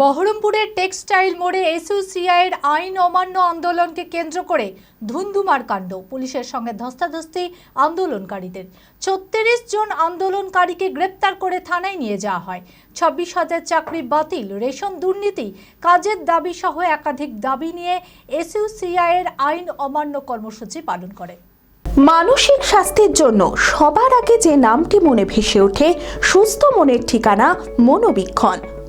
বহরমপুরের টেক্সটাইল মোড়ে এসইউসিআইয়ের আইন অমান্য আন্দোলনকে কেন্দ্র করে ধুন্ধুমার কাণ্ড। পুলিশের সঙ্গে ধস্তাধস্তি আন্দোলনকারীদের। ছত্রিশ জন আন্দোলনকারীকে গ্রেপ্তার করে থানায় নিয়ে যাওয়া হয়। ছাব্বিশ হাজার চাকরি বাতিল। রেশন দুর্নীতি কাজের দাবি সহ একাধিক দাবি নিয়ে এসইউসিআইয়ের আইন অমান্য কর্মসূচি পালন করে। মানসিক স্বাস্থ্যের জন্য সবার আগে যে নামটি মনে ভেসে ওঠে, সুস্থ মনের ঠিকানা মনোবীক্ষণ।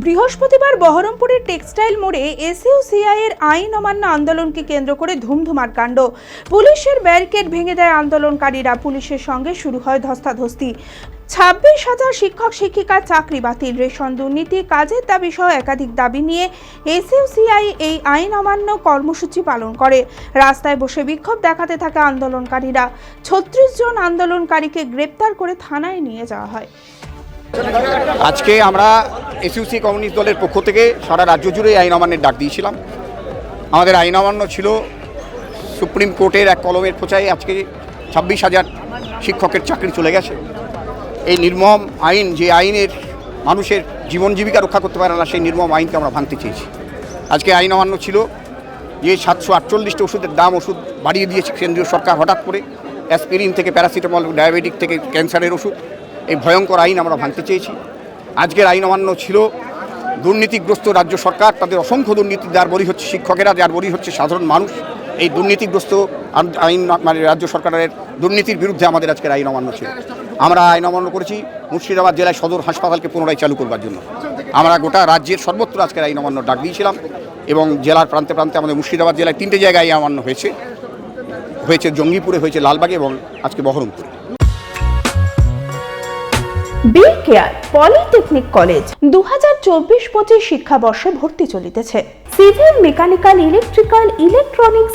বৃহস্পতিবার বহরমপুরের টেক্সটাইল মোড়ে এসইউসিআই এর আইন অমান্য আন্দোলনকে কেন্দ্র করে ধুমধুমার কাণ্ড। পুলিশের ব্যারিকেড ভেঙে দেয় আন্দোলনকারীরা। পুলিশের সঙ্গে শুরু হয় ধস্তাধস্তি। ছাব্বিশ হাজার শিক্ষক শিক্ষিকার চাকরি বাতিল। রেশন দুর্নীতি, কাজের দাবি সহ একাধিক দাবি নিয়ে এসইউসিআই এই আইন অমান্য কর্মসূচি পালন করে। রাস্তায় বসে বিক্ষোভ দেখাতে থাকে আন্দোলনকারীরা। ছত্রিশ জন আন্দোলনকারীকে গ্রেপ্তার করে থানায় নিয়ে যাওয়া হয়। আজকে আমরা এসইউসি কমিউনিস্ট দলের পক্ষ থেকে সারা রাজ্য জুড়ে আইন অমান্যের ডাক দিয়েছিলাম। আমাদের আইন অমান্য ছিল সুপ্রিম কোর্টের এক কলমের খোঁচায় আজকে ছাব্বিশ হাজার শিক্ষকের চাকরি চলে গেছে। এই নির্মম আইন যে আইনের মানুষের জীবন জীবিকা রক্ষা করতে পারে না, সেই নির্মম আইনকে আমরা ভাঙতে চেয়েছি। আজকে আইন অমান্য ছিল যে সাতশো আটচল্লিশটা ওষুধের দাম ওষুধ বাড়িয়ে দিয়েছে কেন্দ্রীয় সরকার হঠাৎ করে। অ্যাসপিরিন থেকে প্যারাসিটামল, ডায়াবেটিক থেকে ক্যান্সারের ওষুধ। এই ভয়ঙ্কর আইন আমরা ভাঙতে চেয়েছি। আজকের আইন অমান্য ছিল দুর্নীতিগ্রস্ত রাজ্য সরকার, তাদের অসংখ্য দুর্নীতি, যার বলি হচ্ছে শিক্ষকেরা, যার বলি হচ্ছে সাধারণ মানুষ। এই দুর্নীতিগ্রস্ত আইন মানে রাজ্য সরকারের দুর্নীতির বিরুদ্ধে আমাদের আজকের আইন অমান্য ছিল। আমরা আইন অমান্য করেছি মুর্শিদাবাদ জেলায় সদর হাসপাতালকে পুনরায় চালু করবার জন্য। আমরা গোটা রাজ্যের সর্বত্র আজকের আইন অমান্য ডাক দিয়েছিলাম এবং জেলার প্রান্তে প্রান্তে আমাদের মুর্শিদাবাদ জেলায় তিনটে জায়গায় আইন অমান্য হয়েছে। হয়েছে জঙ্গিপুরে, হয়েছে লালবাগে এবং আজকে বহরমপুরে। বি কেয়ার পলিটেকনিক কলেজ দু হাজার চব্বিশ পঁচিশ শিক্ষাবর্ষে ভর্তি চলিতেছে। Civil mechanical electrical